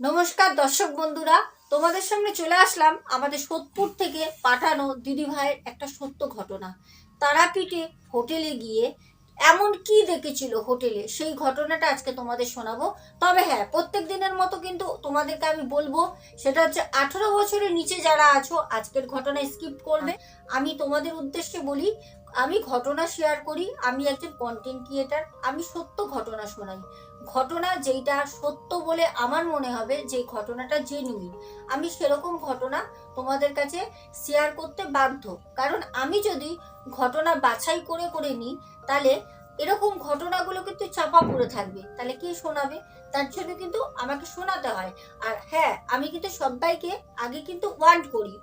নমস্কার দর্শক বন্ধুরা, তোমাদের সামনে চলে আসলাম আমাদের সোদপুর থেকে পাঠানো দিদি ভাইয়ের একটা সত্য ঘটনা। তারাপীঠে হোটেলে গিয়ে এমন কি দেখেছিল হোটেলে, সেই ঘটনাটা আজকে তোমাদের শোনাবো। তবে হ্যাঁ প্রত্যেক দিনের মতো কিন্তু তোমাদেরকে আমি বলব, সেটা হচ্ছে আঠারো বছরের নিচে যারা আছো, আজকের ঘটনা স্কিপ করবে। আমি তোমাদের উদ্দেশ্যে বলি আমি ঘটনা শেয়ার করি, আমি একজন কন্টেন্ট ক্রিয়েটার আমি সত্য ঘটনা শোনাই। ঘটনা যেইটা সত্য বলে আমার মনে হবে, যে ঘটনাটা জেনুইন আমি সেরকম ঘটনা তোমাদের কাছে শেয়ার করতে বাধ্য। কারণ আমি যদি ঘটনা বাছাই করে করে নিই, তাহলে এরকম ঘটনাগুলো কিন্তু চাপা পড়ে থাকবে। তাহলে কে শোনাবে? তার জন্য কিন্তু আমাকে শোনাতে হয়। আর হ্যাঁ আমি কিন্তু সবাইকে আগে কিন্তু ওয়ান্ট করি।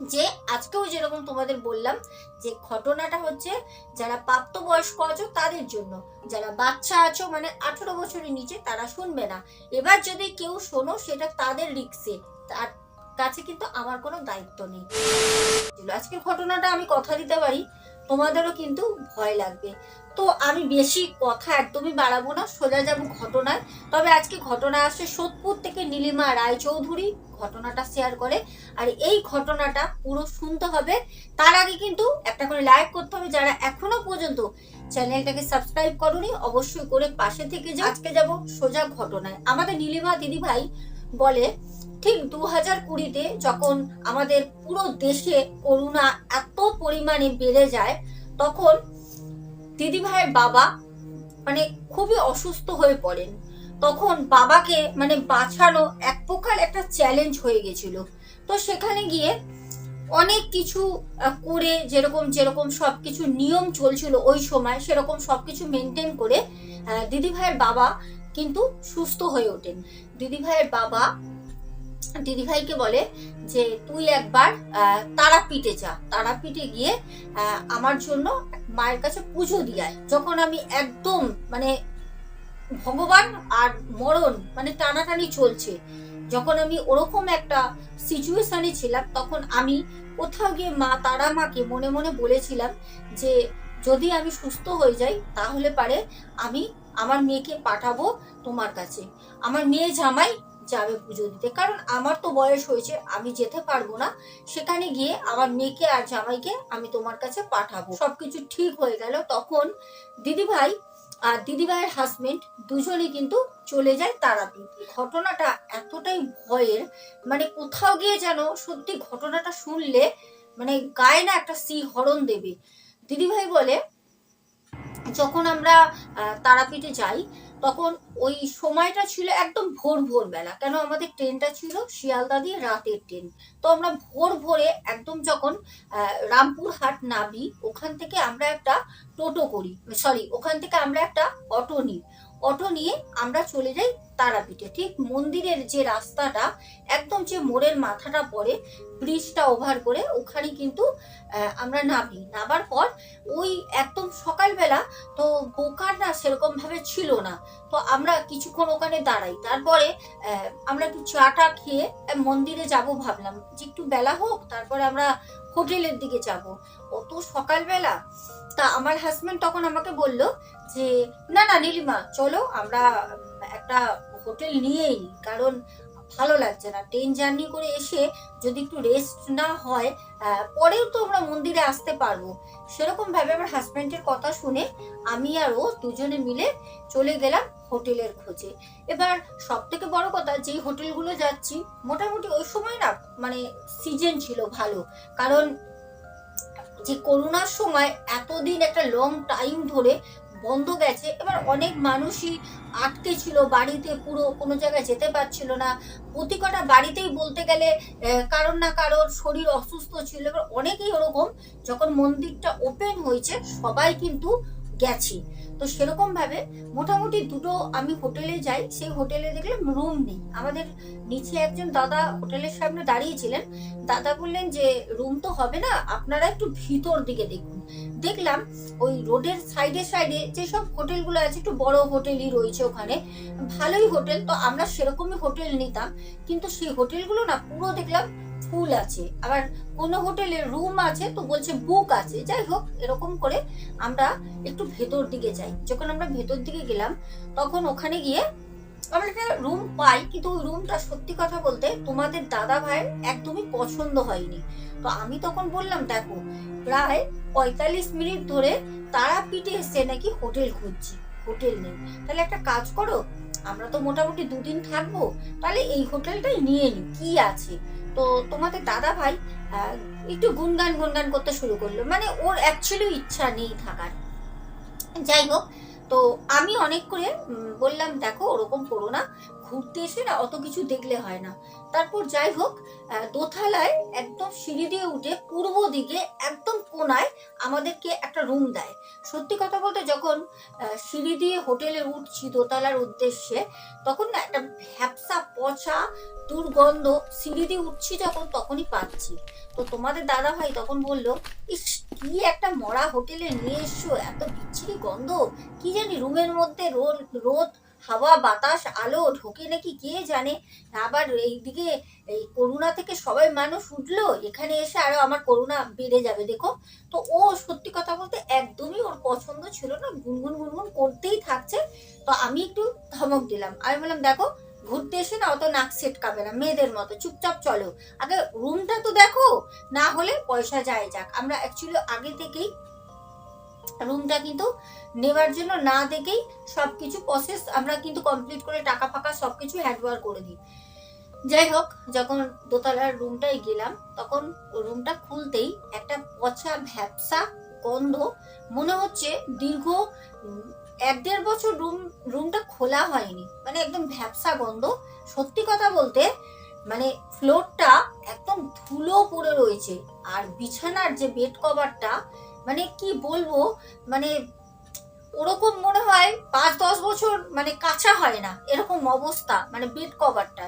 যে আজকেও যেরকম তোমাদের বললাম যে ঘটনাটা হচ্ছে যারা প্রাপ্তবয়স্ক আছো তাদের জন্য। যারা বাচ্চা আছো মানে আঠেরো বছরের নিচে তারা শুনবে না। এবার যদি কেউ শোনো, সেটা তাদের রিক্সে। তার কাছে কিন্তু আমার কোনো দায়িত্ব নেই। আজকের ঘটনাটা আমি কথা দিতে পারি, তোমাদেরও কিন্তু ভয় লাগবে। তো আমি বেশি কথা একদমই বাড়াবো না, সোজা যাব ঘটনায়। তবে আজকে ঘটনা আসছে সোদপুর থেকে নীলিমা রায়চৌধুরী ঘটনাটা শেয়ার করে। আর এই ঘটনাটা পুরো শুনতে হবে। তার আগে কিন্তু একটা করে লাইক করতে হবে যারা এখনও পর্যন্ত চ্যানেলটাকে সাবস্ক্রাইব করনি, অবশ্যই করে পাশে থেকে যাও। আজকে যাব সোজা ঘটনায়। আমাদের নীলিমা দিদি ভাই বলে, ঠিক দু হাজার কুড়িতে যখন আমাদের পুরো দেশে করোনা এত পরিমাণে বেড়ে যায়, তখন দিদি ভাইয়ের বাবা মানে খুবই অসুস্থ হয়ে পড়েন। তখন বাবাকে মানে বাঁচানো এক প্রকার একটা চ্যালেঞ্জ হয়ে গেছিল। তো সেখানে গিয়ে অনেক কিছু করে যেরকম যেরকম সবকিছু নিয়ম চলছিল ওই সময় সেরকম সবকিছু মেনটেন করে আহ, দিদি ভাইয়ের বাবা কিন্তু সুস্থ হয়ে ওঠেন। দিদি ভাইয়ের বাবা দিদি ভাইকে বলে যে, তুই একবার তারাপীঠে যা। তারাপীঠে গিয়ে আমার জন্য মায়ের কাছে পুজো দিয়ায় যখন আমি একদম মানে ভগবান আর মরণ মানে টানাটানি চলছে, যখন আমি ওরকম একটা সিচুয়েশনে ছিলাম, তখন আমি কোথাও গিয়ে মা তারা মাকে মনে মনে বলেছিলাম যে, যদি আমি সুস্থ হয়ে যাই, তাহলে পারে আমি আমার মেয়েকে পাঠাবো তোমার কাছে। আমার মেয়ে জামাই যাবে পুজো দিতে। কারণ আমার তো বয়স হয়েছে, আমি যেতে পারব না। সেখানে গিয়ে আমার মেয়েকে আর জামাইকে আমি তোমার কাছে পাঠাবো। সবকিছু ঠিক হয়ে গেল। তখন দিদি ভাই আর দিদিভাইয়ের হাজবেন্ড দুজনেই কিন্তু চলে যায় তারাপীঠ। ঘটনাটা এতটাই ভয়ের মানে কোথাও গিয়ে যেন সত্যি ঘটনাটা শুনলে মানে গায়ে না একটা সি হরণ দেবে। দিদিভাই বলে যখন আমরা তারাপীঠে যাই, তখন ওই সময়টা ছিল একদম ভোর ভোরবেলা। কেন আমাদের ট্রেনটা ছিল শিয়ালদা দিয়ে রাতের ট্রেন। তো আমরা ভোর ভোরে একদম যখন রামপুরহাট নামি, ওখান থেকে আমরা একটা টোটো করি, সরি, ওখান থেকে আমরা একটা অটো নিই। অটো নিয়ে আমরা চলে যাই তারাপীঠে। ঠিক মন্দিরের যে রাস্তাটা, একদম যে মোড়ের মাথাটা পড়ে ব্রিজটা ওভার করে, ওখানে কিন্তু আমরা নামি। নামার পর ওই একদম সকালবেলা তো বোকার না সেরকম ভাবে ছিল না। তো আমরা কিছুক্ষণ ওখানে দাঁড়াই। তারপরে আমরা একটু চাটা খেয়ে মন্দিরে যাব ভাবলাম। যে একটু বেলা হোক, তারপরে আমরা হোটেলের দিকে যাব। অত সকালবেলা, তা আমার হাজব্যান্ড তখন আমাকে বলল যে, না না, নীলিমা, চলো, আমরা একটা হোটেল নিয়েই, কারণ ভালো লাগছে না। ট্রেন জার্নি করে এসে যদি একটু রেস্ট না হয় পরেও তো আমরা মন্দিরে আসতে পারব। সেরকম ভাবে আমার হাজবেন্ডের কথা শুনে আমি আর ও দুজনে মিলে চলে গেলাম হোটেলের খোঁজে। এবার সব থেকে বড় কথা, যেই হোটেলগুলো যাচ্ছি, মোটামুটি ওই সময় না মানে সিজন ছিল ভালো। কারণ যে করোনার সময় এতদিন একটা লং টাইম ধরে বন্ধ গেছে। এবার অনেক মানুষই আটকে ছিল বাড়িতে, পুরো কোনো জায়গায় যেতে পারছিল না। প্রতি কটা বাড়িতেই বলতে গেলে কারোর না কারোর শরীর অসুস্থ ছিল। এবার অনেকেই ওরকম যখন মন্দিরটা ওপেন হয়েছে, সবাই কিন্তু গেছি। তো সেরকম ভাবে মোটামুটি দুটো আমি হোটেলে যাই, সেই হোটেলে দেখলাম রুম নেই। আমাদের নিচে একজন দাদা হোটেলের সামনে দাঁড়িয়েছিলেন। দাদা বললেন যে রুম তো হবে না, আপনারা একটু ভিতর দিকে দেখুন। দেখলাম ওই রোডের সাইডে সাইডে যেসব হোটেলগুলো আছে, একটু বড় হোটেলই রয়েছে ওখানে। ভালোই হোটেল, তো আমরা সেরকমই হোটেল নিতাম। কিন্তু সেই হোটেলগুলো না পুরো দেখলাম ফুল আছে। আবার কোনো হোটেলে রুম আছে, তো বলছে বুক আছে। যাই হোক, এরকম করে আমরা একটু ভেতর দিকে যাই। যখন আমরা ভেতর দিকে গেলাম, তখন ওখানে গিয়ে আমরা একটা রুম পাই, কিন্তু ওই রুমটা সত্যি কথা বলতে তোমাদের দাদা ভাইয়ের একদমই পছন্দ হয়নি। তো আমি তখন বললাম, দেখো, প্রায় পঁয়তাল্লিশ মিনিট ধরে তারা তারাপীঠে এসে নাকি হোটেল খুঁজছি। হোটেল নেই। তাহলে একটা কাজ করো, আমরা তো মোটামুটি দুদিন থাকব, তাহলে এই হোটেলটাই নিয়ে নি। কি আছে? তো তোমাদের দাদা ভাই একটু গুনগান গুনগান করতে শুরু করল। মানে ওর অ্যাকচুয়ালি ইচ্ছা নেই থাকার। যাই হোক, তো আমি অনেক করে বললাম, দেখো, ওরকম করো না। ঘুরতে এসে না অত কিছু দেখলে হয় না। তারপর যাই হোক দোতলায় একদম সিঁড়ি দিয়ে উঠে পূর্ব দিকে একদম কোনায় আমাদেরকে একটা রুম দেয়। সত্যি কথা বলতে যখন সিঁড়ি দিয়ে হোটেলে উঠছি দোতলার উদ্দেশ্যে, তখন না একটা ভ্যাপসা, পচা, দুর্গন্ধ সিঁড়ি দিয়ে উঠছি যখন, তখনই পাচ্ছি। তো তোমাদের দাদা ভাই তখন বলল, ইস, কি একটা মরা হোটেলে নিয়ে এসছো? এত বিচ্ছিরি গন্ধ। কি জানি রুমের মধ্যে রোদ রোদ হাওয়া, বাতাস, আলো, ঢোকে নাকি কে জানে? আবার এইদিকে এই করোনা থেকে সবাই মানুষ উঠল, এখানে এসে আরও আমার করোনা বেড়ে যাবে, দেখো। তো ও সত্যি কথা বলতে একদমই ওর পছন্দ ছিল না, গুনগুন গুনগুন করতেই থাকছে। তো আমি একটু ধমক দিলাম। আমি বললাম, দেখো, ঘুরতে এসে না অত নাক সেটকাবে না, মেয়েদের মতো, চুপচাপ চলো। আগে রুমটা তো দেখো, না হলে পয়সা যায় যাক। আমরা অ্যাকচুয়ালি আগে থেকেই রুমটা কিন্তু নেওয়ার জন্য না দেখেই সবকিছু প্রসেস আমরা কিন্তু কমপ্লিট করে টাকা ফাকা সবকিছু হ্যান্ডওভার করে দিই। যাই হোক, যখন দোতলার রুমটায় গেলাম, তখন রুমটা খুলতেই একটা পচা ভ্যাপসা গন্ধ, মনে হচ্ছে দীর্ঘ এক দেড় বছর রুম রুমটা খোলা হয়নি। মানে একদম ভ্যাপসা গন্ধ। সত্যি কথা বলতে মানে ফ্লোরটা একদম ধুলো পড়ে রয়েছে। আর বিছানার যে বেড কভারটা মানে কি বলব? মানে ওরকম মনে হয় পাঁচ, দশ বছর মানে কাঁচা হয় না। এরকম অবস্থা মানে বেড কভারটা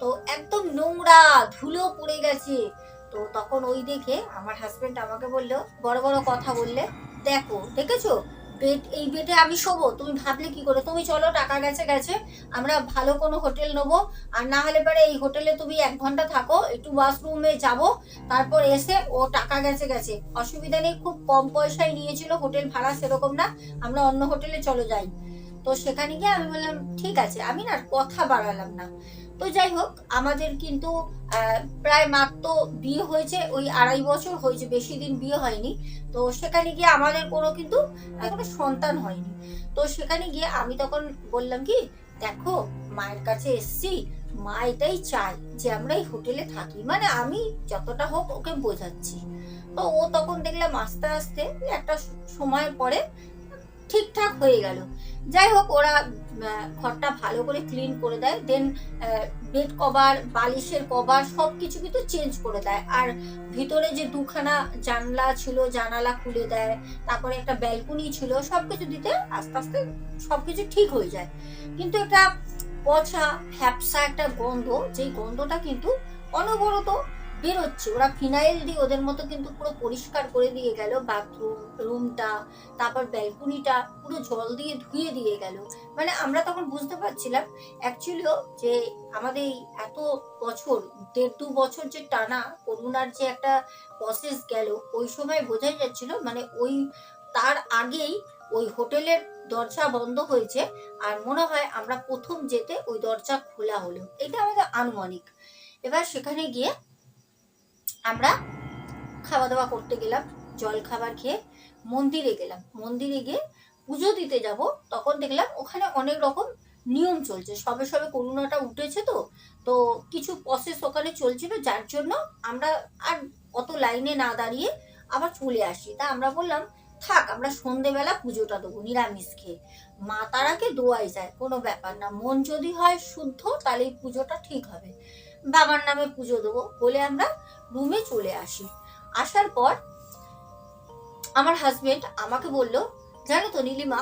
তো একদম নোংরা, ধুলো পড়ে গেছে। তো তখন ওই দেখে আমার হাজবেন্ড আমাকে বলল, বড় বড় কথা বললে, দেখো, দেখেছ? বেড, এই বেডে আমি শোবো, তুমি ভাবলে কি করে? তুমি চলো, টাকা গেছে গেছে, আমরা ভালো কোনো হোটেল নেব। আর না হলে পরে এই হোটেলে তুমি এক ঘণ্টা থাকো, একটু ওয়াশরুমে যাব, তারপর এসে ও টাকা গেছে গেছে। অসুবিধা নেই, খুব কম পয়সায় নিয়েছিল, হোটেল ভাড়া সেরকম না, আমরা অন্য হোটেলে চলো যাই। তো সেখানে গিয়ে আমি বললাম, ঠিক আছে। আমি না কথা বাড়ালাম না। তো যাই হোক, আমাদের কিন্তু প্রায় মাত্র বিয়ে হয়েছে, ওই আড়াই বছর হয়েছে, বেশি দিন বিয়ে হয়নি। তো সেখানে গিয়ে আমাদের কোনো কিন্তু কোনো সন্তান হয়নি। তো সেখানে গিয়ে আমি তখন বললাম কি, দেখো, মায়ের কাছে এসছি, মা এটাই চায় যে আমরা এই হোটেলে থাকি। মানে আমি যতটা হোক ওকে বোঝাচ্ছি। তো ও তখন দেখলাম আস্তে আস্তে একটা সময় পরে ঠিকঠাক হয়ে গেল। যাই হোক, ওরা ঘরটা ভালো করে ক্লিন করে দেয়। দেন বেড কভার বালিশের কভার সব কিছু কিন্তু চেঞ্জ করে দেয়। আর ভিতরে যে দুখানা জানলা ছিল, জানালা খুলে দেয়। তারপরে একটা ব্যালকনি ছিল সব কিছু দিতে আস্তে আস্তে সব কিছু ঠিক হয়ে যায়। কিন্তু একটা পচা ফ্যাপসা একটা গন্ধ, যেই গন্ধটা কিন্তু অনবরত বেরোচ্ছে। ওরা ফিনাইল দিয়ে ওদের মতো কিন্তু পুরো পরিষ্কার করে দিয়ে গেল। বাথরুম, রুমটা, তারপর ব্যালকনিটা পুরো জল দিয়ে ধুয়ে দিয়ে গেল। মানে আমরা তখন বুঝতে পারছিলাম অ্যাকচুয়ালিও যে আমাদের এত বছর, দেড় দু বছর যে টানা করোনার যে একটা প্রসেস গেল, ওই সময় বোঝাই যাচ্ছিল মানে ওই তার আগেই ওই হোটেলের দরজা বন্ধ হয়েছে আর মনে হয় আমরা প্রথম যেতে ওই দরজা খোলা হলো। এটা আমাদের আনুমানিক। এবার সেখানে গিয়ে আমরা খাওয়া দাওয়া করতে গেলাম, জল খাবার খেয়ে মন্দিরে গেলাম। মন্দিরে গিয়ে পুজো দিতে যাব, তখন দেখলাম ওখানে অনেক রকম নিয়ম চলছে। সবে সবে করোনাটা উঠেছে তো তো কিছু প্রসেস ওখানে চলছিল, যার জন্য আমরা আর অত লাইনে না দাঁড়িয়ে আবার চলে আসি। তা আমরা বললাম, থাক, আমরা সন্ধেবেলা পুজোটা দেবো, নিরামিষ খেয়ে। মা তারাকে দোয়াই যায়, কোনো ব্যাপার না, মন যদি হয় শুদ্ধ, তাহলে এই পুজোটা ঠিক হবে। বাবার নামে পুজো দেবো। বলে আমরা রুমে চলে আসি। আসার পর আমার হাজবেন্ড আমাকে বলল, জানো তো নীলিমা,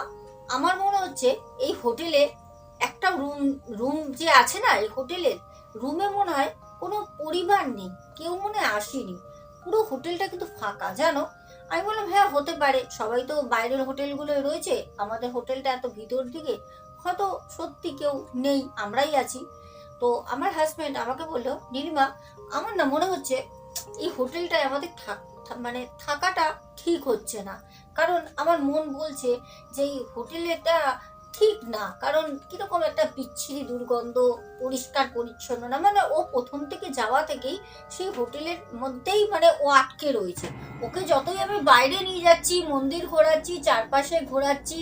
আমার মনে হচ্ছে এই হোটেলে একটা রুম রুম যে আছে না, এই হোটেলের রুমে মনে হয় কোনো পরিবার নেই, কেউ মনে আসেনি। পুরো হোটেলটা কিন্তু ফাঁকা, জানো? আমি বললাম হ্যাঁ হতে পারে। সবাই তো বাইরের হোটেলগুলো রয়েছে। আমাদের হোটেলটা এত ভিতর দিকে, হয়তো সত্যি কেউ নেই, আমরাই আছি। তো আমার হাজব্যান্ড আমাকে বলল, নীলিমা, আমার না মনে হচ্ছে এই হোটেলটায় আমাদের থাক মানে থাকাটা ঠিক হচ্ছে না। কারণ আমার মন বলছে যে এই হোটেলেটা ঠিক না। কারণ কীরকম একটা বিচ্ছিরি দুর্গন্ধ, পরিষ্কার পরিচ্ছন্ন না। মানে ও প্রথম থেকে যাওয়া থেকেই সেই হোটেলের মধ্যেই মানে ও আটকে রয়েছে। ওকে যতই আমি বাইরে নিয়ে যাচ্ছি, মন্দির ঘোরাচ্ছি, চারপাশে ঘোরাচ্ছি,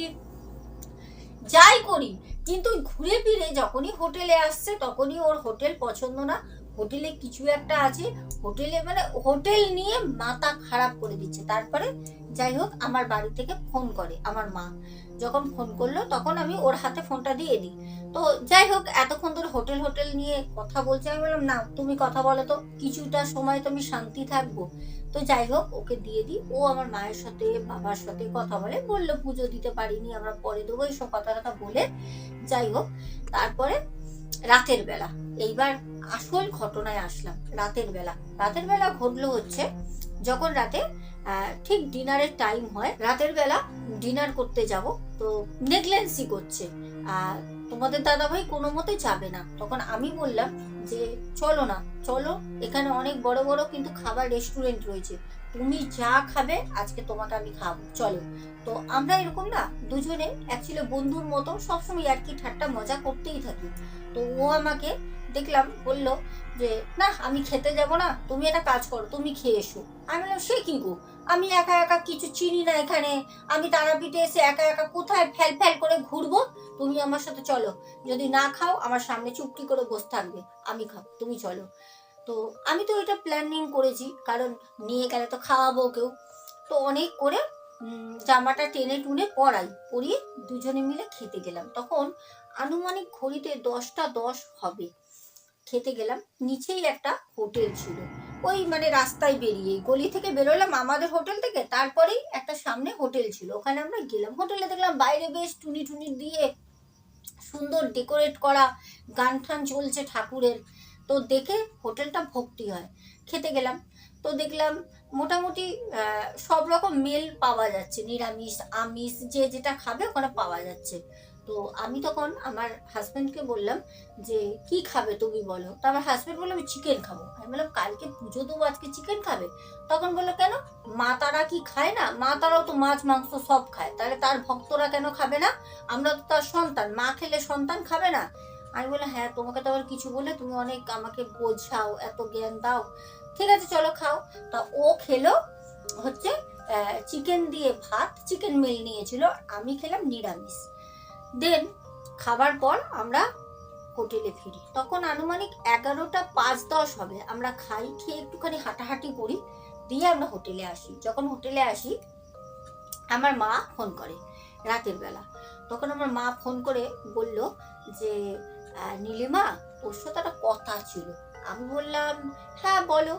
যাই করি কিন্তু ঘুরে ফিরে যখনই হোটেলে আসছে, তখনই ওর হোটেল পছন্দ না। হোটেলে কিছু একটা আছে। হোটেলে মানে হোটেল নিয়ে মাথা খারাপ করে দিচ্ছে। তারপরে যাই হোক, আমার বাড়ি থেকে ফোন করে, আমার মা। যখন ফোন করল, তখন আমি ওর হাতে ফোনটা দিয়ে দিই। তো যাই হোক, এতক্ষণ ধরে হোটেল হোটেল নিয়ে কথা বলছে, আমি বললাম, না, তুমি কথা বলো তো, কিছুটা সময় তো আমি শান্তি থাকব। তো যাই হোক, ওকে দিয়ে দিই। ও আমার মায়ের সাথে, বাবার সাথে কথা বলে বলল, পুজো দিতে পারিনি, আমরা পরে দেবো। এইসব কথা কথা বলে যাই হোক, তারপরে রাতের বেলা, এইবার আসল ঘটনায় আসলাম, রাতের বেলা। রাতের বেলা ঘটলো হচ্ছে, যখন রাতে ঠিক ডিনারের টাইম হয়। রাতের বেলা ডিনার করতে যাব। তো নেগলেন্সি করছে। তোমাদের দাদাভাই কোনো মতে যাবে না। তখন আমি বললাম যে, চলো না, চলো। এখানে অনেক বড় বড় কিন্তু খাবার রেস্টুরেন্ট রয়েছে। তুমি যা খাবে, আজকে তোমাকে আমি খাব। চলো। তো আমরা এরকম না, দুজনে অ্যাকচুয়ালি বন্ধুর মতো সবসময় আর কি ঠাট্টা মজা করতেই থাকি। তো ও আমাকে দেখলাম, বলল যে, না, আমি খেতে যাব না। তুমি একটা কাজ করো, তুমি খেয়ে এসো। আমি বললাম, সে কি গো? আমি একা একা কিছু চিনি না এখানে। আমি তারাপীঠে এসে একা একা কোথায় ফ্যাল ফ্যাল করে ঘুরবো? তুমি আমার সাথে চলো। যদি না খাও, আমার সামনে চুপটি করে বসে থাকবে। আমি খাও তুমি চলো। তো আমি তো এটা প্ল্যানিং করেছি, কারণ নিয়ে গেলে তো খাওয়াবো কেউ। তো অনেক করে জামাটা টেনে টুনে পরাই পরিয়ে দুজনে মিলে খেতে গেলাম। তখন আনুমানিক ঘড়িতে দশটা দশ হবে। খেতে গেলাম। নিচেই একটা হোটেল ছিল। ওই মানে রাস্তায় বেরিয়ে গলি থেকে বেরোলাম আমাদের হোটেল থেকে, তারপরেই একটা সামনে হোটেল ছিল। ওখানে আমরা গেলাম। হোটেলে দেখলাম বাইরে বেশ টুনি টুনি দিয়ে সুন্দর ডেকোরেট করা গান ঠান চলছে ঠাকুরের। তো দেখে হোটেলটা ভক্তি হয়। খেতে গেলাম। তো দেখলাম মোটামুটি সব রকম মেল পাওয়া যাচ্ছে। নিরামিষ, আমিষ, যে যেটা খাবে ওখানে পাওয়া যাচ্ছে। তো আমি তখন আমার হাজব্যান্ডকে বললাম যে, কি খাবে তুমি বলো? তো আমার হাজব্যান্ড বলল, আমি চিকেন খাব। আমি বললাম, কালকে পুজো দেবো, আজকে চিকেন খাবে? তখন বলল, কেন? মা তারা কি খায় না? মা তারাও তো মাছ, মাংস সব খায়। তাহলে তার ভক্তরা কেন খাবে না? আমরা তো তার সন্তান, মা খেলে সন্তান খাবে না? আমি বললাম হ্যাঁ তোমাকে তো আবার কিছু বলে তুমি অনেক আমাকে বোঝাও, এত জ্ঞান দাও। ঠিক আছে, চলো খাও। তা ও খেলো, হচ্ছে চিকেন দিয়ে ভাত চিকেন মিল নিয়েছিল। আমি খেলাম নিরামিষ। দেন খাবার পর আমরা হোটেলে ফিরি। তখন আনুমানিক এগারোটা পাঁচ দশ হবে। আমরা খাই, খেয়ে একটুখানি হাঁটাহাঁটি করি, দিয়ে আমরা হোটেলে আসি। যখন হোটেলে আসি, আমার মা ফোন করে রাতের বেলা। তখন আমার মা ফোন করে বলল যে নীলিমা, তোর সাথে একটা কথা ছিল। আমি বললাম হ্যাঁ বলো।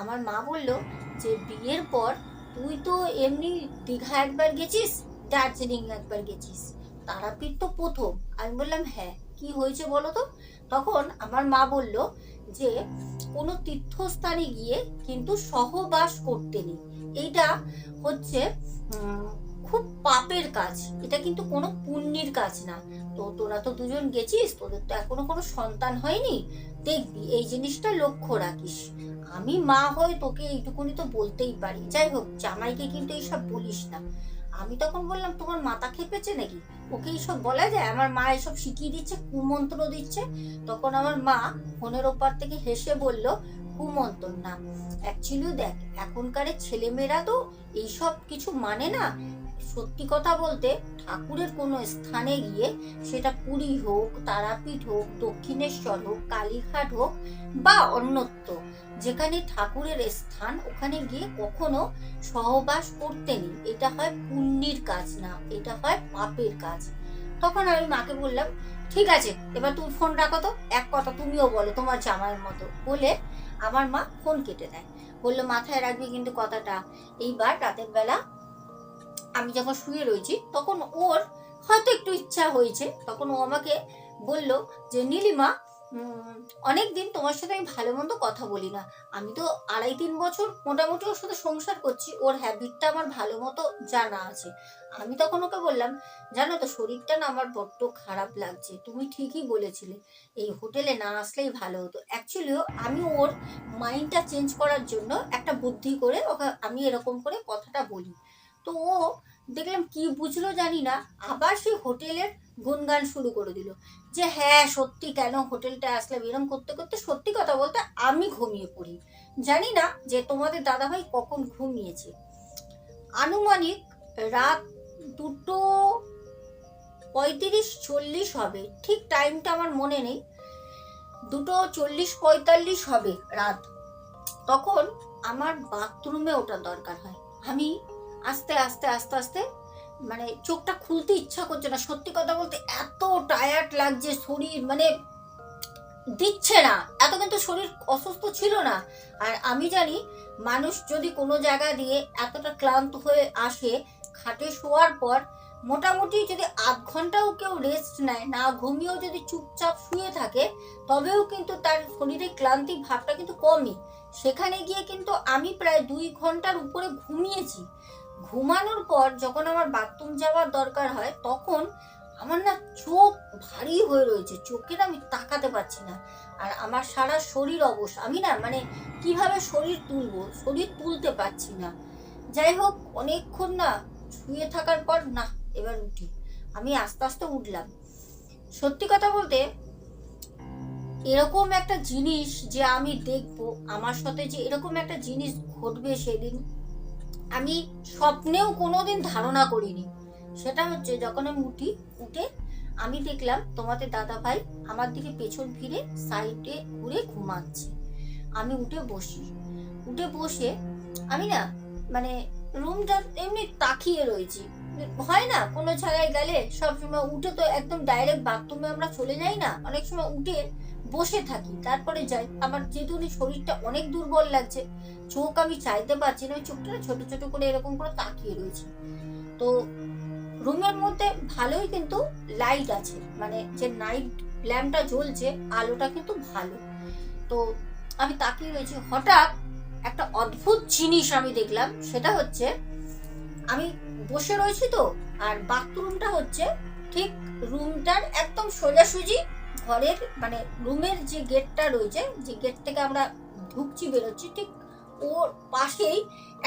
আমার মা বলল যে, বিয়ের পর তুই তো এমনি দীঘা একবার গেছিস, দার্জিলিং একবার গেছিস। তারাপীঠ তো প্রথম। আমি বললাম হ্যাঁ কি হয়েছে বলো তো? তখন আমার মা বলল যে, কোনো তীর্থস্থানে গিয়ে কিন্তু সহবাস করতে নেই। এইটা হচ্ছে খুব পাপের কাজ। এটা কিন্তু কোনো পুণ্যের কাজ না। তো তোরা তো দুজন গেছিস, তোদের তো এখনও কোনো সন্তান হয়নি। দেখবি, এই জিনিসটা লক্ষ্য রাখিস। আমি মা হয়ে তোকে এইটুকুনি তো বলতেই পারি। যাই হোক, জামাইকে কিন্তু এইসব বলিস না। আমি তখন বললাম, তোমার মাথা খেপেছে নাকি? ওকে এইসব বলা যায়? আমার মা এসব শিখিয়ে দিচ্ছে, কুমন্ত্র দিচ্ছে। তখন আমার মা ফোনের ওপার থেকে হেসে বলল, কুমন্ত্র না অ্যাকচুয়ালি দেখ, এখনকার ছেলেমেয়েরা তো এইসব কিছু মানে না। সত্যি কথা বলতে ঠাকুরের কোনো স্থানে গিয়ে সেটা পুরী হোক, তারাপীঠ হোক, দক্ষিণেশ্বর হোক, কালীঘাট হোক বা অন্যত্র, যেখানে ঠাকুরের স্থান, ওখানে গিয়ে কখনো সহবাস করতে নেই। এটা হয় পুণ্যের কাজ না, এটা হয় পাপের কাজ। তখন আমি মাকে বললাম, ঠিক আছে, এবার তুমি ফোন রাখো তো, এক কথা তুমিও বলো, তোমার জামাইয়ের মতো। বলে আমার মা ফোন কেটে দেয়। বলল, মাথায় রাখবি কিন্তু কথাটা? এইবার রাতের বেলা আমি যখন শুয়ে রয়েছি, তখন ওর হয়তো একটু ইচ্ছা হয়েছে। তখন ও আমাকে বলল যে, নীলিমা অনেক দিন তোমার সাথে আমি ভালো মন্দ কথা বলি না। আমি তো আড়াই তিন বছর মোটামুটি ওর সাথে সংসার করছি। ওর হ্যাবিটটা আমার ভালো মতো জানা আছে। আমি তখন ওকে বললাম, জানো তো, শরীরটা না আমার বড্ড খারাপ লাগছে। তুমি ঠিকই বলেছিলে, এই হোটেলে না আসলেই ভালো হতো। অ্যাকচুয়ালিও আমি ওর মাইন্ডটা চেঞ্জ করার জন্য একটা বুদ্ধি করে ওকে আমি এরকম করে কথাটা বলি। তো ও দেখলাম কি বুঝলো জানি না, আবার সেই হোটেলের গুনগান শুরু করে দিল। যে হ্যাঁ সত্যি কেন হোটেলটা আসলাম এরম করতে করতে সত্যি কথা বলতে আমি ঘুমিয়ে পড়ি। জানি না যে তোমাদের দাদাভাই কখন ঘুমিয়েছে। আনুমানিক রাত দুটো পঁয়ত্রিশ চল্লিশ হবে, ঠিক টাইমটা আমার মনে নেই। দুটো চল্লিশ পঁয়তাল্লিশ হবে রাত। তখন আমার বাথরুমে ওঠার দরকার হয়। আমি আস্তে আস্তে আস্তে আস্তে মানে চোখটা খুলতে ইচ্ছা করছে না। সত্যি কথা বলতে এত টায়ার্ড লাগছে শরীর মানে দিচ্ছে না। এত কিন্তু শরীর অসুস্থ ছিল না। আর আমি জানি, মানুষ যদি কোনো জায়গা দিয়ে এতটা ক্লান্ত হয়ে আসে, খাটে শোয়ার পর মোটামুটি যদি আধ ঘন্টাও কেউ রেস্ট নেয়, না ঘুমিয়েও যদি চুপচাপ শুয়ে থাকে, তবেও কিন্তু তার শরীরে ক্লান্তি ভাবটা কিন্তু কমই সেখানে গিয়ে কিন্তু আমি প্রায় দুই ঘণ্টার উপরে ঘুমিয়েছি। ঘুমানোর পর যখন আমার বাথরুম যাওয়ার দরকার হয়, তখন আমার না চোখ ভারী হয়ে রয়েছে। চোখে না আমি তাকাতে পারছি না। আর আমার সারা শরীর অবশ, আমি না মানে কীভাবে শরীর তুলবো? শরীর তুলতে পারছি না। যাই হোক, অনেকক্ষণ না শুয়ে থাকার পর না, এবার উঠি। আমি আস্তে আস্তে উঠলাম। সত্যি কথা বলতে এরকম একটা জিনিস যে আমি দেখব, আমার সাথে যে এরকম একটা জিনিস ঘটবে সেদিন আমি স্বপ্নেও কোনোদিন ধারণা করিনি। সেটা হচ্ছে যখন আমি উঠি, উঠে আমি দেখলাম তোমাদের দাদা ভাই আমার দিকে পেছন ফিরে সাইডে ঘুরে ঘুমাচ্ছে। আমি উঠে বসি। উঠে বসে আমি না মানে রুমটা এমনি তাকিয়ে রয়েছি। হয় না, কোনো জায়গায় গেলে সবসময় উঠে তো একদম ডাইরেক্ট বাথরুমে আমরা চলে যাই না। অনেক সময় উঠে বসে থাকি, তারপরে যাই। আমার যেহেতু শরীরটা অনেক দুর্বল লাগছে, চোখ আমি চাইতে পারছি না, ওই চোখটা ছোট ছোট করে এরকম করে তাকিয়ে রয়েছে। তো রুমের মধ্যে ভালোই কিন্তু লাইট আছে মানে যে নাইট ল্যাম্পটা জ্বলছে, আলোটা কিন্তু ভালো। তো আমি তাকিয়ে রয়েছি, হঠাৎ একটা অদ্ভুত জিনিস আমি দেখলাম, সেটা হচ্ছে আমি বসে রয়েছি তো, আর বাথরুমটা হচ্ছে ঠিক রুমটার একদম সোজাসুজি ঘরের মানে রুমের যে গেটটা রয়েছে, যে গেট থেকে আমরা ঢুকছি, বেরোচ্ছি, ঠিক ওর পাশেই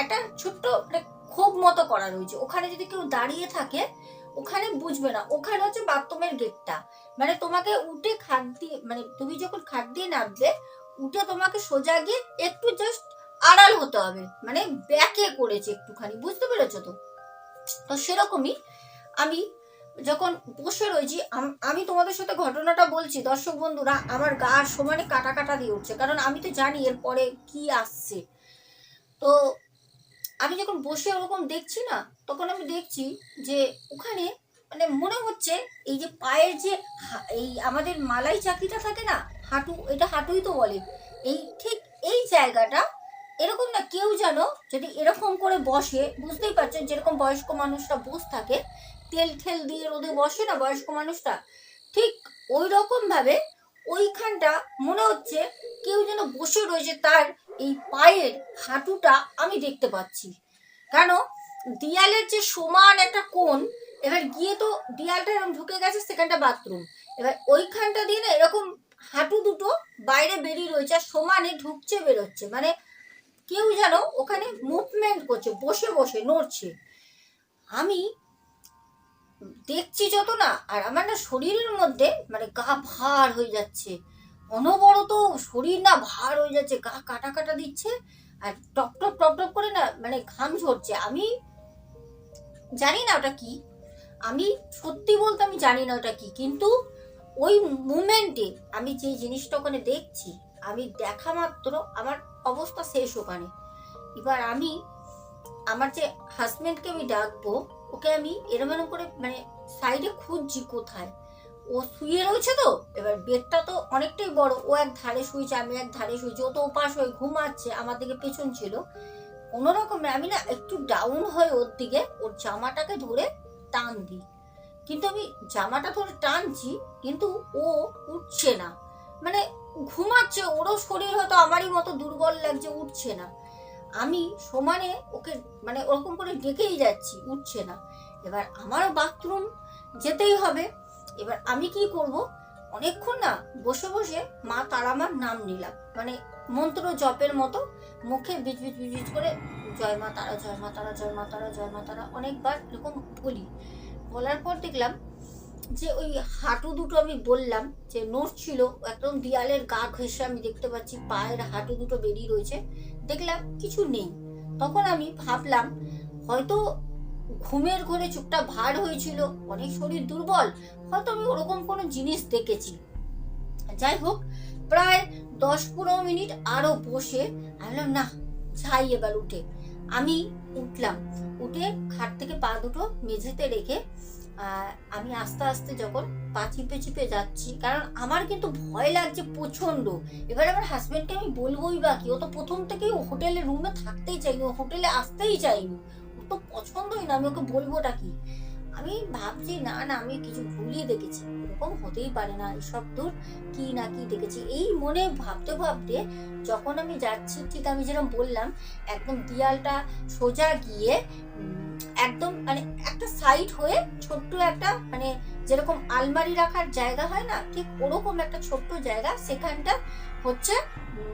একটা ছোট্ট মানে খোপ মতো করা রয়েছে। ওখানে যদি কেউ দাঁড়িয়ে থাকে, ওখানে বুঝবে না। ওখানে হচ্ছে বাথরুমের গেটটা। মানে তোমাকে উঠে খাট দিয়ে মানে তুমি যখন খাট দিয়ে নামবে, উঠে তোমাকে সোজা গিয়ে একটু জাস্ট আড়াল হতে হবে। মানে ব্যাকে করেছে একটুখানি। বুঝতে পেরেছ তো? তো সেরকমই আমি যখন বসে রয়েছি, আমি তোমাদের সাথে ঘটনাটা বলছি, দর্শক বন্ধুরা, আমার গা সমানে কাটা কাটা দিয়ে উঠছে। কারণ আমি তো জানি এরপরে কি আসছে। তো আমি যখন বসে ওরকম দেখছি না, তখন আমি দেখছি যে ওখানে মানে মনে হচ্ছে এই যে পায়ের যে এই আমাদের মালাই চাকরিটা থাকে না, হাঁটু, এটা হাঁটুই তো বলে। এই ঠিক এই জায়গাটা এরকম না কেউ যেন যদি এরকম করে বসে, বুঝতেই পারছেন, যেরকম বয়স্ক মানুষরা বসে থাকে তেল ঠেল দিয়ে রোদে বসে না বয়স্ক মানুষটা? ঠিক ওই রকম ভাবে ওইখানটা মনে হচ্ছে কেউ যেন বসে রয়েছে তার এই পায়ের হাঁটুটা আমি দেখতে পাচ্ছি। কেন? দেয়ালের যে সমান একটা কোণ, এবার গিয়ে তো দেয়ালটা এরকম ঢুকে গেছে সেখানটা বাথরুম। এবার ওইখানটা দিয়ে না এরকম হাঁটু দুটো বাইরে বেরিয়ে রয়েছে আর সমানে ঢুকছে, বেরোচ্ছে। মানে কেউ যেন ওখানে মুভমেন্ট করছে, বসে বসে, নড়ছে। আমি দেখছি যত না, আর আমার না শরীরের মধ্যে মানে গা ভার হয়ে যাচ্ছে। অনবরত শরীর না ভার হয়ে যাচ্ছে, গা কাটা কাটা দিচ্ছে, আর টপ টপ টপ টপ করে না মানে ঘাম ঝরছে। আমি জানি না ওটা কি, আমি সত্যি বলতে আমি জানি না ওটা কি, কিন্তু ওই মুমেন্টে আমি যে জিনিসটা ওখানে দেখছি, আমি দেখা মাত্র আমার অবস্থা শেষ ওখানে। এবার আমি আমার যে হাজবেন্ডকে আমি ডাকবো ওকে আমি এরম এরম করে মানে সাইডে খুঁজছি কোথায়। ও শুয়ে রয়েছে তো, এবার বেডটা তো অনেকটাই বড়, ও এক ধারে শুয়েছে, আমি এক ধারে শুয়েছি, ও তো ওপাশ হয়ে ঘুমাচ্ছে, আমার দিকে পেছন ছিল। কোনো রকমে আমি না একটু ডাউন হয়ে ওর দিকে, ওর জামাটাকে ধরে টান দিই। কিন্তু আমি জামাটা ধরে টানছি, কিন্তু ও উঠছে না। মানে ঘুমাচ্ছে, ওরও শরীর হয়তো আমারই মতো দুর্বল লাগছে, উঠছে না। আমি সমানে ওকে মানে ওরকম করে ডেকেই যাচ্ছি, উঠছে না। এবার আমারও বাথরুম যেতেই হবে। এবার আমি কি করব? অনেকক্ষণ না বসে বসে মা তারামার নাম নিলাম। মানে মন্ত্র জপের মতো মুখে বিচ বিচ করে, জয় মা তারা, জয় মা তারা, জয় মা তারা, জয় মা তারা অনেকবার এরকম বলি। বলার পর দেখলাম যে ওই হাঁটু দুটো আমি বললাম যে নড়ছিল একদম দেয়ালের গা ঘেঁষে আমি দেখতে পাচ্ছি, পায়ের হাঁটু দুটো বেরিয়ে রয়েছে। দেখলাম কিছু নেই। তখন আমি ভাবলাম, হয়তো ঘুমের ঘরে চোখটা ভার হয়েছিল, অনেক শরীর দুর্বল, হয়তো আমি ওরকম কোনো জিনিস দেখেছি। যাই হোক, প্রায় দশ পনেরো মিনিট আরও বসে আমি না, যাই এবার উঠে। আমি উঠলাম। উঠে খাট থেকে পা দুটো মেঝেতে রেখে আমি আস্তে আস্তে যখন পা চিপে চিপে যাচ্ছি, কারণ আমার কিন্তু ভয় লাগছে প্রচণ্ড। এবার আমার হাজব্যান্ডকে আমি বলবোই বা কি, ও তো প্রথম থেকেই হোটেলে রুমে থাকতেই চাইনি হোটেলে আসতেই চাইনি। ও তো পছন্দই না, আমি ওকে বলবোটা কি? আমি ভাবছি, না না, আমি কিছু ভুলিয়ে দেখেছি। এরকম হতেই পারে না, এসব দূর কি না কি দেখেছি। এই মনে ভাবতে ভাবতে যখন আমি যাচ্ছি, ঠিক আমি যেরকম বললাম, একদম দিয়ালটা সোজা গিয়ে একদম মানে একটা সাইড হয়ে ছোট্ট একটা মানে যেরকম আলমারি রাখার জায়গা হয় না, ঠিক ওরকম একটা ছোট্ট জায়গা সেখানটা হচ্ছে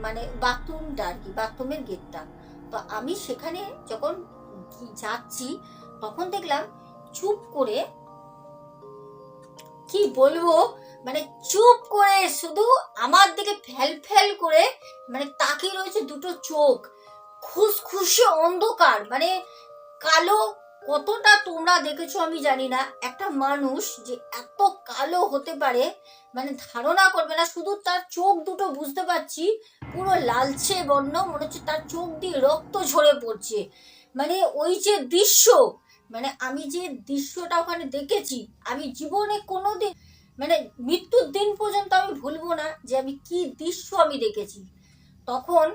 মানে বাথরুমটা আর কি, বাথরুমের গেটটা। তো আমি সেখানে যখন যাচ্ছি, তখন দেখলাম চুপ করে কি বলব? মানে চুপ করে শুধু আমার দিকে ফেল ফেল করে মানে তাকিয়ে রয়েছে দুটো চোখ। খুশখুশে অন্ধকার মানে কালো কতটা তোমরা দেখেছ আমি জানি না। একটা মানুষ যে এত কালো হতে পারে মানে ধারণা করবে না, শুধু তার চোখ দুটো বুঝতে পারছি, পুরো লালচে বর্ণ, মনে হচ্ছে তার চোখ দিয়ে রক্ত ঝরে পড়ছে। মানে ওই যে দৃশ্য মানে আমি যে দৃশ্যটা ওখানে দেখেছি, আমি জীবনে কোনো দিন মানে মৃত্যুর দিন পর্যন্ত আমি ভুলবো না যে আমি কি দৃশ্য আমি দেখেছি। তখন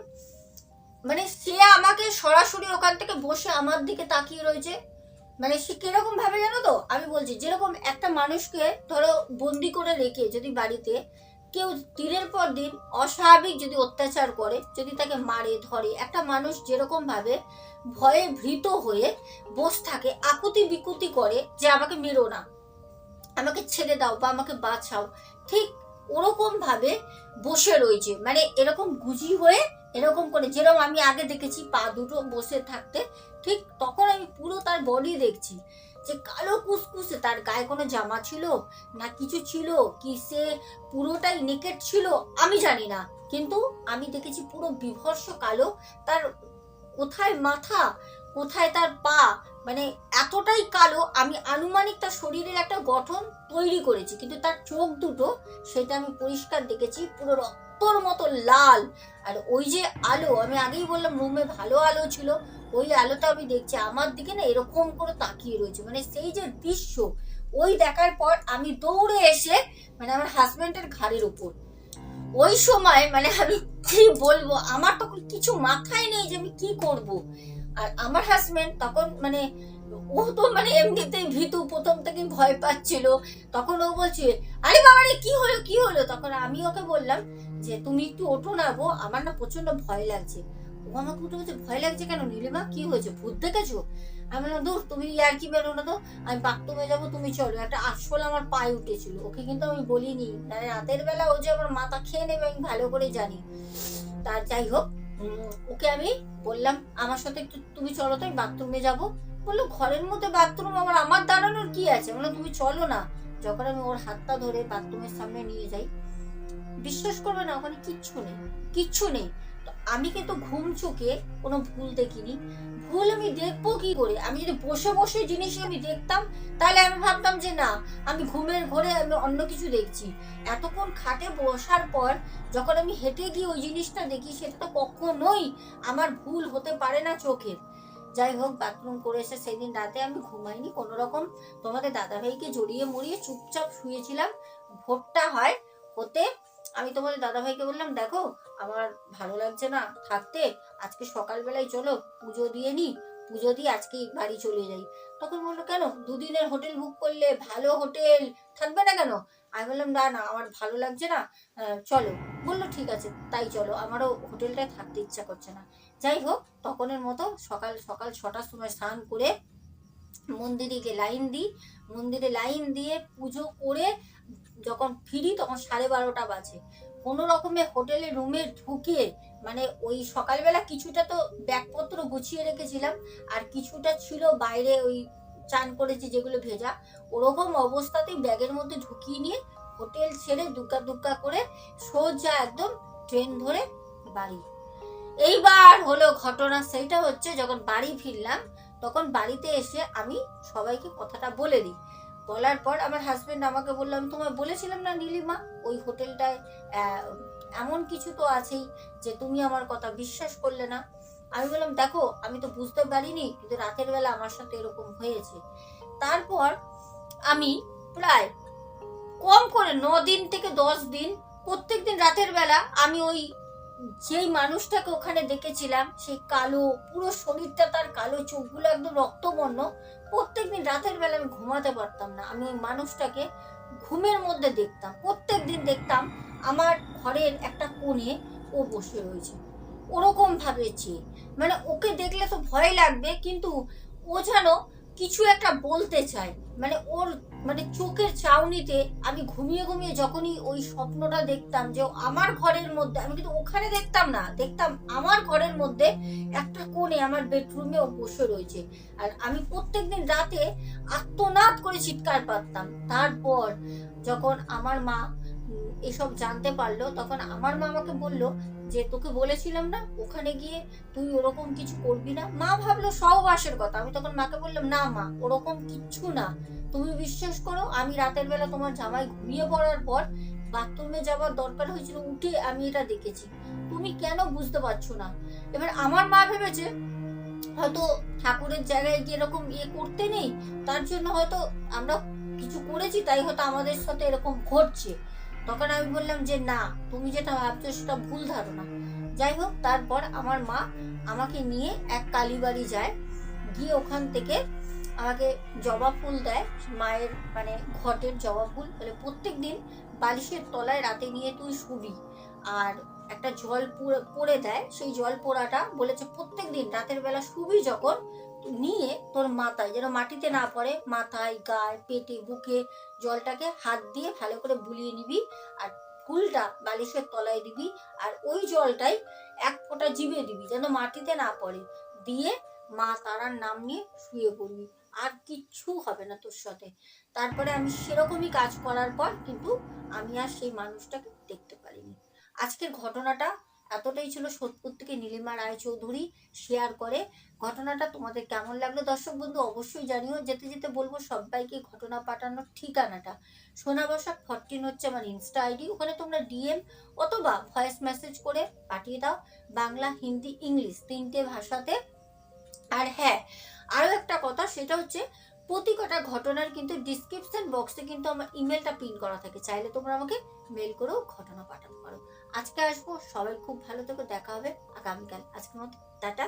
মানে সে আমাকে সরাসরি ওখান থেকে বসে আমার দিকে তাকিয়ে রয়েছে। মানে সে কীরকম ভাবে জানো তো? আমি বলছি, যেরকম একটা মানুষকে ধরো বন্দি করে রেখে যদি বাড়িতে কেউ দিনের পর দিন অস্বাভাবিক যদি অত্যাচার করে, যদি তাকে মারে, ধরে, একটা মানুষ যেরকম ভাবে ভয়ে ভীত হয়ে বসে থাকে, আকুতি বিকুতি করে যে আমাকে মেরো না, আমাকে ছেড়ে দাও বা আমাকে বাঁচাও, ঠিক ওরকম ভাবে বসে রয়েছে। মানে এরকম গুজি হয়ে এরকম করে, যেরকম আমি আগে দেখেছি, পা দুটো বসে থাকতে, ঠিক তখন আমি পুরো তার বডি দেখছি। যে কালো কুসকুসে, তার গায়ে কোনো জামা ছিল না কিছু ছিল? কি সে পুরোটাই নেকেট ছিল? আমি জানি না। কিন্তু আমি দেখেছি পুরো বিভর্ষ কালো। তার কোথায় মাথা? কোথায় তার পা? মানে এতটাই কালো, আমি আনুমানিক তার শরীরের একটা গঠন তৈরি করেছি। কিন্তু তার চোখ দুটো, সেটা আমি পরিষ্কার দেখেছি, পুরো রক্তর মতো লাল। আর ওই যে আলো, আমি আগেই বললাম রুমে ভালো আলো ছিল, ওই আলোটা আমি দেখছি। আমার দিকে না এরকম করে তাকিয়ে রয়েছে। মানে সেই যে দৃশ্য, ওই দেখার পর আমি দৌড়ে এসে মানে আমার হাজবেন্ডের ঘাড়ের উপর ওই সময় মানে আমি কি বলব, আমার তখন কিছু মাথায় নেই যে আমি কি করব। আর আমার হাজবেন্ড তখন মানে ও তো মানে এমনিতেই ভীতু, প্রথম থেকে ভয় পাচ্ছিল। তখন ও বলছে, আরে বাবা রে কি হলো কি হলো? তখন আমি ওকে বললাম যে তুমি একটু ওঠো না গো, আমার না প্রচণ্ড ভয় লাগছে। ও আমাকে উঠে বলছে, ভয় লাগছে কেন নীলিমা? কি হয়েছে? ভূত দেখেছ? আমি বললাম দূর তুমি আর কি বেরো না তো? আমি বাথরুমে যাব, তুমি চলো। একটা আসল আমার পায়ে উঠেছিল। ওকে কিন্তু আমি বলিনি। মানে রাতের বেলা ও যে আমার মাথা খেয়ে নেবে, আমি ভালো করে জানি। তার যাই হোক ওকে আমি বললাম, আমার সাথে একটু তুমি চলো তো, আমি বাথরুমে যাব। বলল, ঘরের মধ্যে বাথরুম? আমার আমার দাঁড়ানোর কি আছে? বলল তুমি চলো না। যখন আমি ওর হাতটা ধরে বাথরুমের সামনে নিয়ে যাই বিশ্বাস করবে না, ওখানে কিচ্ছু নেই কিচ্ছু নেই। আমি কিন্তু ঘুম চোখে কোনো ভুল দেখিনি। ভুল আমি দেখব কি করে? আমি যদি বসে বসে জিনিস আমি দেখতাম, তাহলে আমি ভাবতাম যে না, আমি ঘুমের ঘরে আমি অন্য কিছু দেখছি। এতক্ষণ খাটে বসার পর যখন আমি হেঁটে গিয়ে ওই জিনিসটা দেখি, সেটা তো কখনোই আমার ভুল হতে পারে না চোখের। যাই হোক বাথরুম করে এসে সেদিন রাতে আমি ঘুমাইনি। কোনো রকম তোমাদের দাদাভাইকে জড়িয়ে মরিয়ে চুপচাপ শুয়েছিলাম। ভোরটা হয় হতে। আমি তোমাদের দাদাভাইকে বললাম, দেখো, আমার ভালো লাগছে না থাকতে। আজকে সকালবেলায় চলো, পুজো দিয়ে নি পুজো দিয়ে আজকে বাড়ি চলে যাই। তখন বলল, কেন? দুদিনের হোটেল বুক করলে ভালো হোটেল থাকবে না কেন? আমি বললাম, না না, আমার ভালো লাগছে না। চলো। বলল, ঠিক আছে, তাই চলো। আমারও হোটেলটায় থাকতে ইচ্ছা করছে না। যাই হোক, তখনের মতো সকাল সকাল ছটার সময় স্নান করে মন্দিরে গিয়ে লাইন দিই। মন্দিরে লাইন দিয়ে পুজো করে যখন ফিরি তখন সাড়ে বারোটা বাজে। কোনো রকমে হোটেলে রুমে ঢুকে মানে ওই সকালবেলা কিছুটা তো ব্যাগপত্র গুছিয়ে রেখেছিলাম, আর কিছুটা ছিল বাইরে ওই চান করেছি যেগুলো ভেজা। ওরকম অবস্থাতেই ব্যাগের মধ্যে ঢুকিয়ে নিয়ে হোটেল ছেড়ে দুক্কা দুক্কা করে সোজা একদম ট্রেন ধরে বাড়ি। এইবার হলো ঘটনা সেইটা হচ্ছে যখন বাড়ি ফিরলাম, তখন বাড়িতে এসে আমি সবাইকে কথাটা বলে দিই। বলার পর আমার হাজবেন্ড আমাকে বললাম তোমায় বলেছিলাম না নীলিমা, ওই হোটেলটায় এমন কিছু তো আছেই যে তুমি আমার কথা বিশ্বাস করলে না। আমি বললাম, দেখো, আমি তো বুঝতে পারিনি, কিন্তু রাতের বেলা আমার সাথে এরকম হয়েছে। তারপর আমি প্রায় কম করে ন দিন থেকে দশ দিন, প্রত্যেকদিন রাতের বেলা আমি ওই যেই মানুষটাকে ওখানে দেখেছিলাম, সেই কালো, পুরো শরীরটা তার কালো, চোখগুলো একদম রক্তবর্ণ। প্রত্যেকদিন রাতের বেলা আমি ঘুমাতে পারতাম না। আমি ওই মানুষটাকে ঘুমের মধ্যে দেখতাম। প্রত্যেক দিন দেখতাম আমার ঘরের একটা কোণে ও বসে রয়েছে। ওরকম ভাবে চেয়ে। মানে ওকে দেখলে তো ভয় লাগবে, কিন্তু ও যেন কিছু একটা বলতে চায় মানে ওর মানে চোখের চাউনিতে আমি ঘুমিয়ে ঘুমিয়ে যখনই ওই স্বপ্নটা দেখতাম যে আমার ঘরের মধ্যে, আমি কিন্তু ওখানে দেখতাম না, দেখতাম আমার ঘরের মধ্যে একটা কোণে আমার বেডরুমে ও বসে রয়েছে। আর আমি প্রত্যেকদিন রাতে আত্মনাদ করে চিৎকার পারতাম তারপর যখন আমার মা এসব জানতে পারল, তখন আমার মা আমাকে বলল যে তোকে বলেছিলাম না, ওখানে গিয়ে তুই ওরকম কিছু করবি না। মা ভাবলো সহবাসের কথা। আমি তখন মাকে বললাম, না মা, ওরকম কিচ্ছু না। তুমি বিশ্বাস করো, আমি রাতের বেলা তোমার জামাই ঘুমিয়ে পড়ার পর বাথরুমে যাওয়ার দরকার হয়েছিল, উঠে আমি এটা দেখেছি। তুমি কেন বুঝতে পারছ না? এবার আমার মা ভেবেছে, হয়তো ঠাকুরের জায়গায় গিয়ে এরকম ইয়ে করতে নেই, তার জন্য হয়তো আমরা কিছু করেছি, তাই হয়তো আমাদের সাথে এরকম ঘটছে। তখন আমি বললাম যে, না, তুমি যেটা ভাবছ সেটা ভুল ধারণা। যাই হোক, তারপর আমার মা আমাকে নিয়ে এক কালীবাড়ি যায়। গিয়ে ওখান থেকে আমাকে জবা ফুল দেয়। মায়ের মানে ঘটের জবা ফুল। বলে প্রত্যেক দিন বালিশের তলায় রাতে নিয়ে তুই শুবি। আর একটা জল পরে দেয়। সেই জল পোড়াটা বলেছে প্রত্যেক দিন রাতের বেলা শুবি যখন নিয়ে তোর মাথায়, যেন মাটিতে না পড়ে, মাথায়, গায়ে, পেটে, বুকে জলটাকে হাত দিয়ে ভালো করে বুলিয়ে নিবি আর ফুলটা বালিশের তলায় দিবি আর ওই জলটাই এক ফোঁটা জিভে দিবি, যেন মাটিতে না পড়ে। দিয়ে মা তারার নাম নিয়ে শুয়ে পড়বি। আর কিচ্ছু হবে না তোর সাথে। তারপরে আমি সেরকমই কাজ করার পর কিন্তু আমি আর সেই মানুষটাকে দেখতে পারিনি। আজকের ঘটনাটা এতটাই ছিল সোদপুর থেকে নীলিমা রায়চৌধুরী শেয়ার করে। ঘটনাটা তোমাদের কেমন লাগল? দর্শক বন্ধু, অবশ্যই জানিও, যেতে যেতে বলব সবাইকে ঘটনা পাঠানোর ঠিকানাটা। সোনা বসাক ফরটিন হচ্ছে আমার ইনস্টা আইডি ওখানে তোমরা ডিএম অথবা ভয়েস মেসেজ করে পাঠিয়ে দাও বাংলা, হিন্দি, ইংলিশ তিনটে ভাষাতে। আর হ্যাঁ আরও একটা কথা, সেটা হচ্ছে প্রতি কটা ঘটনার কিন্তু ডিসক্রিপশন বক্সে কিন্তু আমার ইমেলটা পিন করা থাকে। চাইলে তোমরা আমাকে মেল করেও ঘটনা পাঠাতে পারো। আজকে আসব সবাই খুব ভালো থেকো দেখা হবে আগামীকাল। আজকের মতো টাটা।